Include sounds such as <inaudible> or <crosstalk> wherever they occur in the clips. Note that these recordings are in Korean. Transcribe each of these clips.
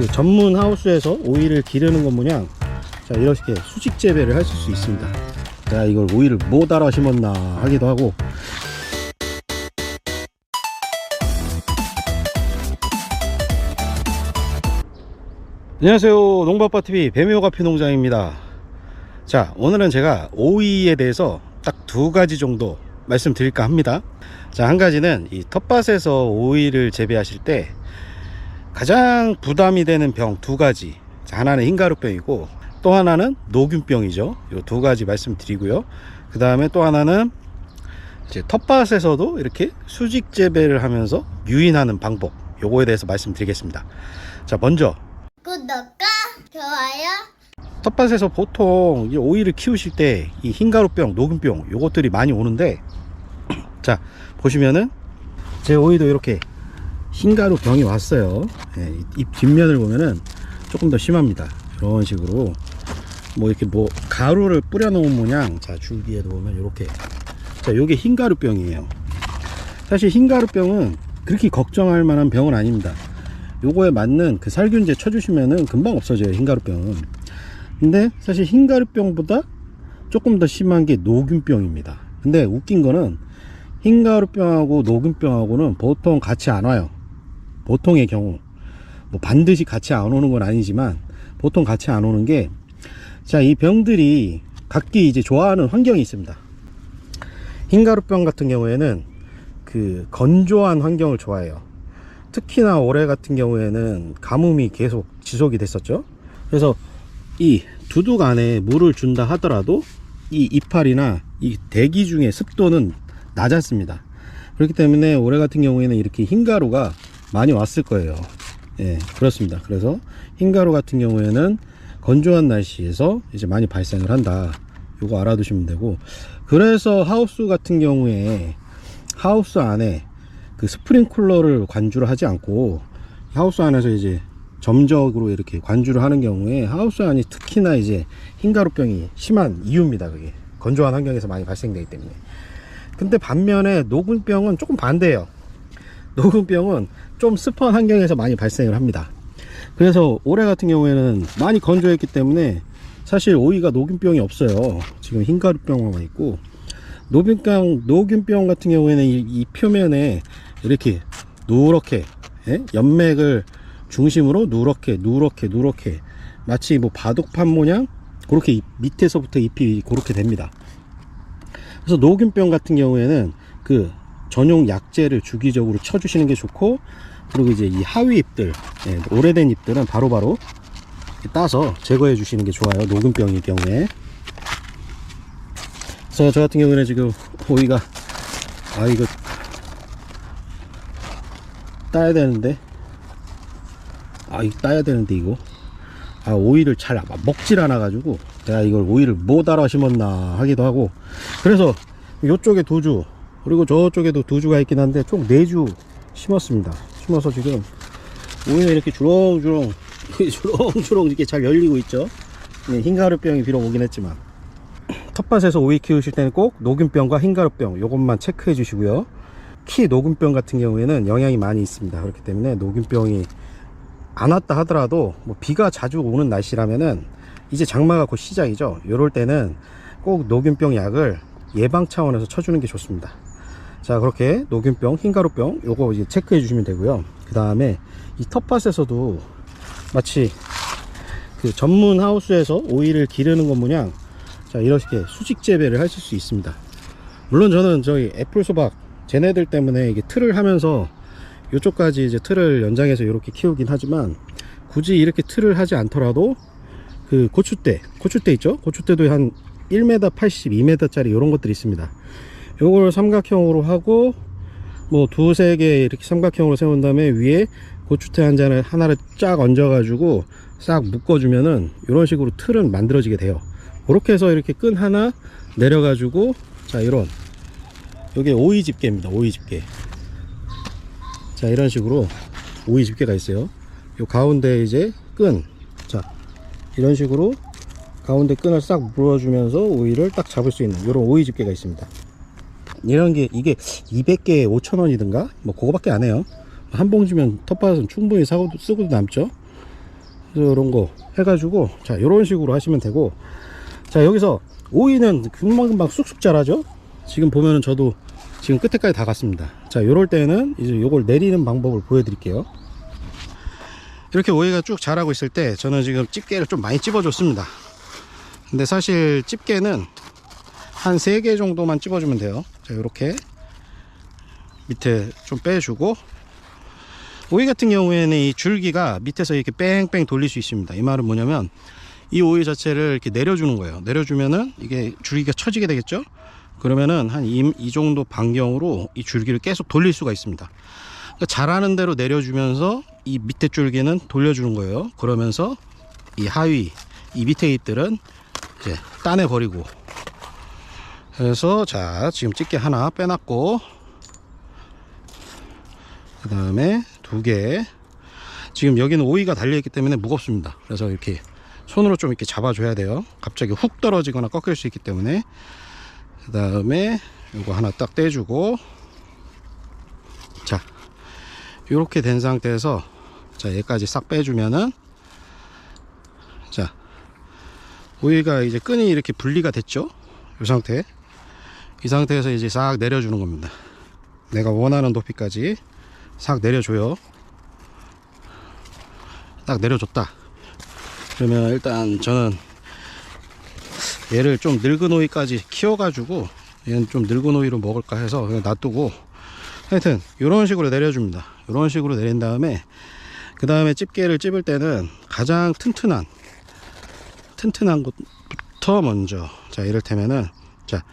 그 전문 하우스에서 오이를 기르는 것 모양 자 이렇게 수직 재배를 하실 수 있습니다. 자 이걸 오이를 뭐 따라 심었나 하기도 하고. 안녕하세요. 농바빠TV 뱀이오가피 농장입니다. 자 오늘은 제가 오이에 대해서 딱 두 가지 정도 말씀드릴까 합니다. 자 한 가지는 이 텃밭에서 오이를 재배하실 때 가장 부담이 되는 병 두 가지. 자, 하나는 흰가루병이고 또 하나는 노균병이죠. 이 두 가지 말씀드리고요. 그 다음에 또 하나는 이제 텃밭에서도 이렇게 수직 재배를 하면서 유인하는 방법 요거에 대해서 말씀드리겠습니다. 자 먼저 구독과 좋아요. 텃밭에서 보통 이 오이를 키우실 때 이 흰가루병, 녹균병 요것들이 많이 오는데 <clears throat> 자 보시면은 제 오이도 이렇게 흰가루 병이 왔어요. 예, 잎 뒷면을 보면은 조금 더 심합니다. 이런 식으로 뭐 이렇게 뭐 가루를 뿌려 놓은 모양 자 줄기에도 보면 이렇게. 자 요게 흰가루 병이에요. 사실 흰가루 병은 그렇게 걱정할 만한 병은 아닙니다. 요거에 맞는 그 살균제 쳐주시면은 금방 없어져요 흰가루 병은. 근데 사실 흰가루 병보다 조금 더 심한 게 노균병입니다. 근데 웃긴 거는 흰가루 병하고 노균병하고는 보통 같이 안 와요 보통의 경우 뭐 반드시 같이 안 오는 건 아니지만 보통 같이 안 오는 게 자 이 병들이 각기 이제 좋아하는 환경이 있습니다. 흰가루병 같은 경우에는 그 건조한 환경을 좋아해요. 특히나 올해 같은 경우에는 가뭄이 계속 지속이 됐었죠. 그래서 이 두둑 안에 물을 준다 하더라도 이 이파리나 이 대기 중에 습도는 낮았습니다. 그렇기 때문에 올해 같은 경우에는 이렇게 흰가루가 많이 왔을 거예요. 예 그렇습니다. 그래서 흰가루 같은 경우에는 건조한 날씨에서 이제 많이 발생을 한다. 요거 알아두시면 되고. 그래서 하우스 같은 경우에 하우스 안에 그 스프링쿨러를 관주를 하지 않고 하우스 안에서 이제 점적으로 이렇게 관주를 하는 경우에 하우스 안이 특히나 이제 흰가루병이 심한 이유입니다 그게. 건조한 환경에서 많이 발생되기 때문에. 근데 반면에 녹균병은 조금 반대예요 녹균병은 좀 습한 환경에서 많이 발생을 합니다. 그래서 올해 같은 경우에는 많이 건조했기 때문에 사실 오이가 녹균병이 없어요. 지금 흰가루병만 있고. 녹균병, 녹균병 같은 경우에는 이, 이 표면에 이렇게 누렇게 예? 연맥을 중심으로 누렇게 누렇게 누렇게 마치 뭐 바둑판 모양? 그렇게 잎- 밑에서부터 잎이 그렇게 됩니다. 그래서 녹균병 같은 경우에는 그 전용 약재를 주기적으로 쳐주시는 게 좋고 그리고 이제 이 하위 잎들 예, 오래된 잎들은 바로바로 따서 제거해 주시는 게 좋아요 녹균병일 경우에. 그래서 저 같은 경우에는 지금 오이가 아 이거 따야 되는데 아 이거 따야 되는데 이거. 아 오이를 잘 먹질 않아 가지고 내가 이걸 오이를 뭐 따라 심었나 하기도 하고. 그래서 요쪽에 두주 그리고 저쪽에도 두 주가 있긴 한데 총 네 주 심었습니다. 심어서 지금 오이는 이렇게 주렁주렁 <laughs> 주렁주렁 이렇게 잘 열리고 있죠. 네, 흰가루병이 비록 오긴 했지만. 텃밭에서 오이 키우실 때는 꼭 녹균병과 흰가루병 요것만 체크해 주시고요. 키 녹균병 같은 경우에는 영향이 많이 있습니다. 그렇기 때문에 녹균병이 안 왔다 하더라도 뭐 비가 자주 오는 날씨라면은 이제 장마가 곧 시작이죠. 요럴 때는 꼭 녹균병 약을 예방 차원에서 쳐주는 게 좋습니다 자 그렇게 녹균병 흰가루병 요거 이제 체크해 주시면 되고요. 그 다음에 이 텃밭에서도 마치 그 전문 하우스에서 오이를 기르는 것 모양 자 이렇게 수직 재배를 하실 수 있습니다. 물론 저는 저희 애플 수박 쟤네들 때문에 이게 틀을 하면서 이쪽까지 이제 틀을 연장해서 이렇게 키우긴 하지만 굳이 이렇게 틀을 하지 않더라도 그 고추대 고추대 있죠? 고추대도 한 1m 80 2m 짜리 이런 것들이 있습니다 요걸 삼각형으로 하고 뭐 두세 개 이렇게 삼각형으로 세운 다음에 위에 고추대 한 잔을 하나를 쫙 얹어 가지고 싹 묶어 주면은 이런 식으로 틀은 만들어지게 돼요. 그렇게 해서 이렇게 끈 하나 내려 가지고 자 이런. 요게 오이 집게입니다 오이 집게. 자 이런 식으로 오이 집게가 있어요. 요 가운데 이제 끈자 이런 식으로 가운데 끈을 싹 물어주면서 오이를 딱 잡을 수 있는 이런 오이 집게가 있습니다 이런 게 이게 200개에 5,000원이든가? 뭐 그거밖에 안 해요. 한 봉지면 텃밭은 충분히 사고 쓰고도 남죠. 이런 거 해가지고 자 이런 식으로 하시면 되고. 자 여기서 오이는 금방금방 쑥쑥 자라죠? 지금 보면은 저도 지금 끝에까지 다 갔습니다. 자 요럴 때는 이제 요걸 내리는 방법을 보여드릴게요. 이렇게 오이가 쭉 자라고 있을 때 저는 지금 집게를 좀 많이 찝어줬습니다. 근데 사실 집게는 한 3개 정도만 찝어주면 돼요. 자 요렇게 밑에 좀 빼주고 오이 같은 경우에는 이 줄기가 밑에서 이렇게 뺑뺑 돌릴 수 있습니다. 이 말은 뭐냐면 이 오이 자체를 이렇게 내려주는 거예요. 내려주면은 이게 줄기가 처지게 되겠죠? 그러면은 한 이 정도 반경으로 이 줄기를 계속 돌릴 수가 있습니다. 그러니까 자라는 대로 내려주면서 이 밑에 줄기는 돌려주는 거예요. 그러면서 이 하위 이 밑에 잎들은 이제 따내 버리고 그래서 자 지금 집게 하나 빼놨고 그 다음에 두 개. 지금 여기는 오이가 달려있기 때문에 무겁습니다. 그래서 이렇게 손으로 좀 이렇게 잡아줘야 돼요. 갑자기 훅 떨어지거나 꺾일 수 있기 때문에. 그 다음에 이거 하나 딱 떼주고 자 이렇게 된 상태에서 자 얘까지 싹 빼주면은 자 오이가 이제 끈이 이렇게 분리가 됐죠? 이 상태 이 상태에서 이제 싹 내려주는 겁니다. 내가 원하는 높이까지 싹 내려줘요. 딱 내려줬다. 그러면 일단 저는 얘를 좀 늙은 오이까지 키워 가지고 얘는 좀 늙은 오이로 먹을까 해서 그냥 놔두고 하여튼 이런 식으로 내려줍니다. 이런 식으로 내린 다음에 그 다음에 집게를 찝을 때는 가장 튼튼한 튼튼한 곳부터 먼저 자 이를테면은 자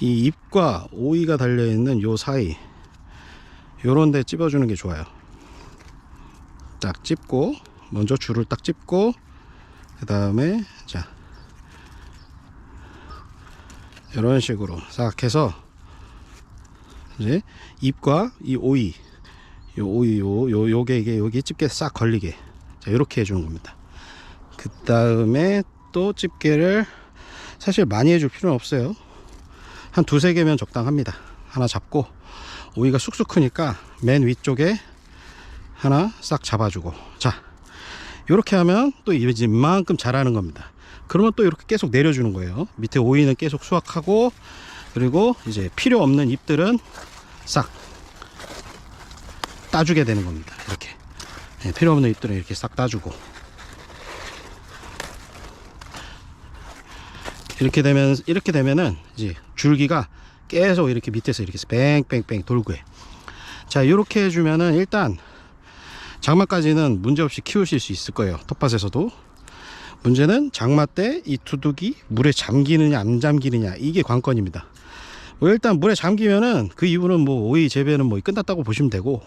이 잎과 오이가 달려있는 요 사이 요런 데 찝어주는 게 좋아요. 딱 찝고 먼저 줄을 딱 찝고 그 다음에 자 이런 식으로 싹 해서 이제 잎과 이 오이 요 오이 요, 요 요게 이게 여기 집게 싹 걸리게. 자 이렇게 해주는 겁니다. 그 다음에 또 집게를 사실 많이 해줄 필요는 없어요 한 두세 개면 적당합니다. 하나 잡고 오이가 쑥쑥 크니까 맨 위쪽에 하나 싹 잡아주고. 자 이렇게 하면 또 이제 이만큼 자라는 겁니다. 그러면 또 이렇게 계속 내려주는 거예요. 밑에 오이는 계속 수확하고 그리고 이제 필요 없는 잎들은 싹 따주게 되는 겁니다. 이렇게. 네, 필요 없는 잎들은 이렇게 싹 따주고 이렇게 되면 이렇게 되면은 이제 줄기가 계속 이렇게 밑에서 이렇게 뺑뺑뺑 돌고 해. 자 이렇게 해주면은 일단 장마까지는 문제없이 키우실 수 있을 거예요. 텃밭에서도. 문제는 장마 때 이 두둑이 물에 잠기느냐 안 잠기느냐. 이게 관건입니다. 뭐 일단 물에 잠기면은 그 이후는 뭐 오이 재배는 뭐 끝났다고 보시면 되고.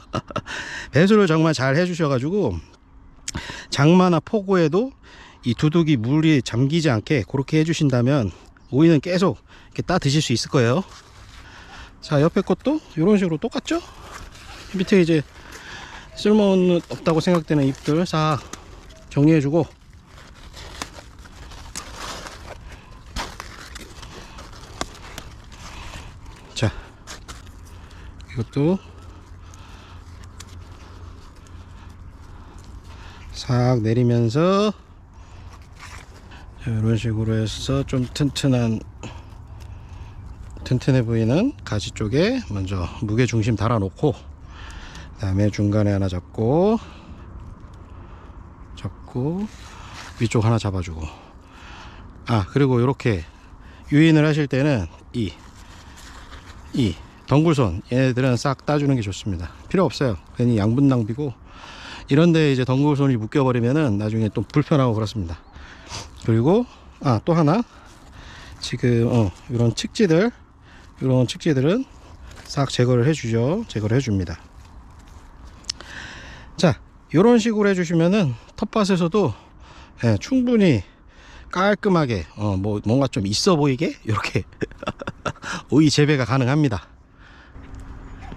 <laughs> 배수를 정말 잘 해주셔 가지고 장마나 폭우에도 이 두둑이 물이 잠기지 않게 그렇게 해주신다면 오이는 계속 이렇게 따 드실 수 있을 거예요. 자 옆에 것도 이런 식으로 똑같죠? 밑에 이제 쓸모는 없다고 생각되는 잎들 싹 정리해주고. 자 이것도 싹 내리면서 자, 이런 식으로 해서 좀 튼튼한 튼튼해 보이는 가지 쪽에 먼저 무게 중심 달아 놓고 그 다음에 중간에 하나 잡고 잡고 위쪽 하나 잡아주고. 아 그리고 이렇게 유인을 하실 때는 이 이 덩굴손 얘네들은 싹 따주는 게 좋습니다. 필요 없어요. 괜히 양분 낭비고. 이런데 이제 덩굴손이 묶여버리면은 나중에 또 불편하고 그렇습니다 그리고 아 또 하나. 지금 어 이런 측지들 이런 측지들은 싹 제거를 해주죠. 제거를 해줍니다. 자 이런 식으로 해주시면은 텃밭에서도 예, 충분히 깔끔하게 어, 뭐 뭔가 좀 있어 보이게? 이렇게 <laughs> 오이 재배가 가능합니다.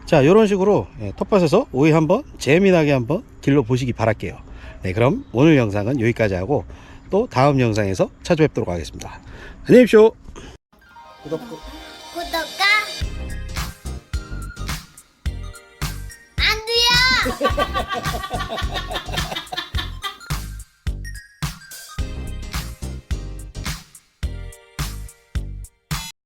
자 이런 식으로 예, 텃밭에서 오이 한번 재미나게 한번 길러 보시기 바랄게요. 네 그럼 오늘 영상은 여기까지 하고 또 다음 영상에서 찾아뵙도록 하겠습니다 안녕히 계십시오 구독 구독과 안 돼요. <laughs>